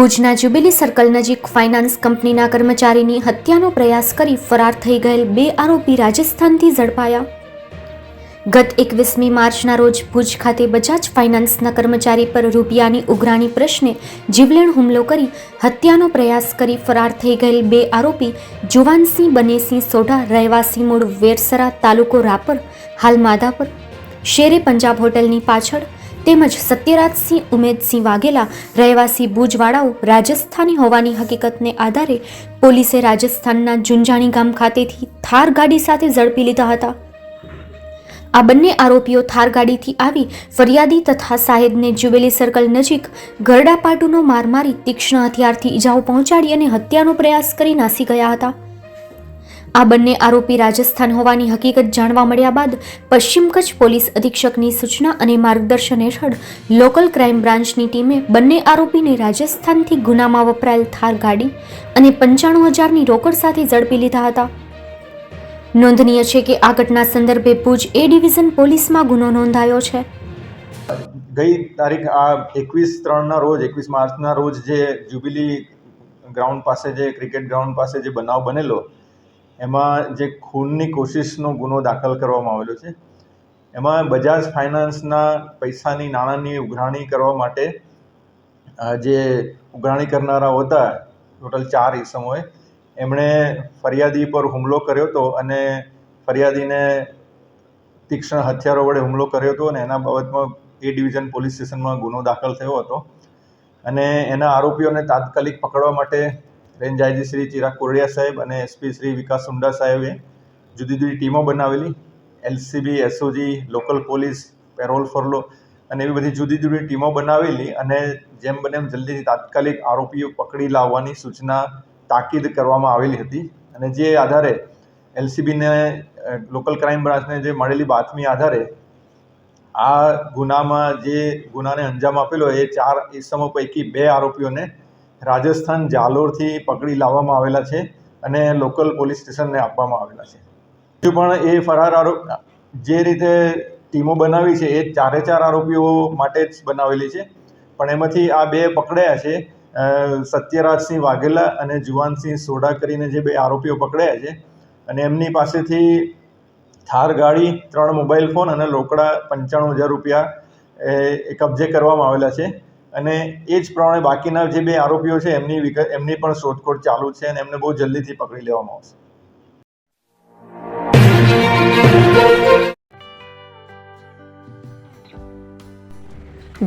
ભુજના jubilee circle નજીક finance કંપનીના કર્મચારીની હત્યાનો પ્રયાસ કરી ફરાર થઈ ગયેલ બે આરોપી રાજસ્થાનથી ઝડપાયા. ગત એકવીસમી માર્ચના રોજ ભુજ ખાતે બજાજ ફાઇનાન્સના કર્મચારી પર રૂપિયાની ઉઘરાણી પ્રશ્ને જીવલેણ હુમલો કરી હત્યાનો પ્રયાસ કરી ફરાર થઈ ગયેલ બે આરોપી જુવાનસિંહ બનેસિંહ સોઢા, રહેવાસી મૂળ વેરસરા તાલુકો રાપર, હાલ માધાપર. શેરે પંજાબ હોટલની પાછળ તેમજ સત્યરાજસિંહ, ઉમેદસિંહ વાઘેલા, રહેવાસી ભુજવાળાઓ રાજસ્થાની હોવાની હકીકતને આધારે પોલીસે રાજસ્થાનના જુંજાણી ગામ ખાતેથી થાર ગાડી સાથે ઝડપી લીધા હતા. આ બંને આરોપીઓ થાર ગાડીથી આવી ફરિયાદી તથા સાહેબને જ્યુબેલી સર્કલ નજીક ગરડા પાટુનો માર મારી તીક્ષ્ણ હથિયારથી ઈજાઓ પહોંચાડી અને હત્યાનો પ્રયાસ કરી નાસી ગયા હતા. આ બંને આરોપી રાજસ્થાન હોવાની હકીકત જાણવા મળ્યા બાદ પશ્ચિમ કચ્છ પોલીસ અધિક્ષકની સૂચના અને માર્ગદર્શન હેઠળ લોકલ ક્રાઇમ બ્રાન્ચની ટીમે બંને આરોપીને રાજસ્થાનથી ગુનામાં વપરાયેલ થાર ગાડી અને પંચાણું હજારની રોકડ સાથે ઝડપી લીધા હતા. નોંધનીય છે કે આ ઘટના સંદર્ભે ભુજ એ ડિવિઝન પોલીસમાં ગુનો નોંધાયો છે. ગઈ તારીખ આ એકવીસ ત્રણના રોજ, એકવીસ માર્ચના રોજ જે જ્યુબિલી ગ્રાઉન્ડ પાસે જે ક્રિકેટ ગ્રાઉન્ડ પાસે જે બનાવ બનેલો એમાં જે ખૂનની કોશિશનો ગુનો દાખલ કરવામાં આવેલો છે, એમાં બજાજ ફાઇનાન્સના પૈસાની નાણાંની ઉઘરાણી કરવા માટે જે ઉઘરાણી કરનારા હતા, ટોટલ ચાર ઈસમોએ એમણે ફરિયાદી પર હુમલો કર્યો હતો અને ફરિયાદીને તીક્ષ્ણ હથિયારો વડે હુમલો કર્યો હતો અને એના બાબતમાં એ ડિવિઝન પોલીસ સ્ટેશનમાં ગુનો દાખલ થયો હતો. અને એના આરોપીઓને તાત્કાલિક પકડવા માટે રેન્જ શ્રી ચિરાગ કોરડિયા સાહેબ અને એસપી શ્રી વિકાસ સુંડા સાહેબે જુદી જુદી ટીમો બનાવેલી. LCB, SOG, local police, parole furlough અને એવી બધી જુદી જુદી ટીમો બનાવેલી અને જેમ બને એમ જલ્દીથી તાત્કાલિક આરોપીઓ પકડી લાવવાની સૂચના તાકીદ કરવામાં આવેલી હતી. અને જે આધારે એલસીબીને લોકલ ક્રાઇમ બ્રાન્ચને જે મળેલી બાતમી આધારે આ ગુનામાં જે ગુનાને અંજામ આપેલો એ ચાર ઇસમો પૈકી બે આરોપીઓને રાજસ્થાન જાલોરથી પકડી લાવવામાં આવેલા છે અને લોકલ પોલીસ સ્ટેશનને આપવામાં આવેલા છે. હજુ પણ એ ફરાર આરોપ જે રીતે ટીમો બનાવી છે એ ચારે ચાર આરોપીઓ માટે જ બનાવેલી છે. પણ એમાંથી આ બે પકડાયા છે સત્યરાજસિંહ વાઘેલા અને જુવાનસિંહ સોડા કરીને જે બે આરોપીઓ પકડાયા છે. અને એમની પાસેથી થાર ગાડી, ત્રણ મોબાઈલ ફોન અને લોકડા પંચાણું હજાર રૂપિયા એ કબજે કરવામાં આવેલા છે. અને એ જ પ્રમાણે બાકીના જે બે આરોપીઓ છે, એમની વિગત એમની પણ શોધખોળ ચાલુ છે અને એમને બહુ જલ્દીથી પકડી લેવામાં આવશે.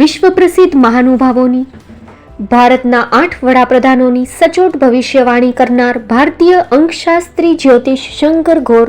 વિશ્વ પ્રસિદ્ધ મહાનુભાવોની, ભારતના આઠ વડાપ્રધાનોની સચોટ ભવિષ્યવાણી કરનાર ભારતીય અંકશાસ્ત્રી જ્યોતિષ શંકર ઘોર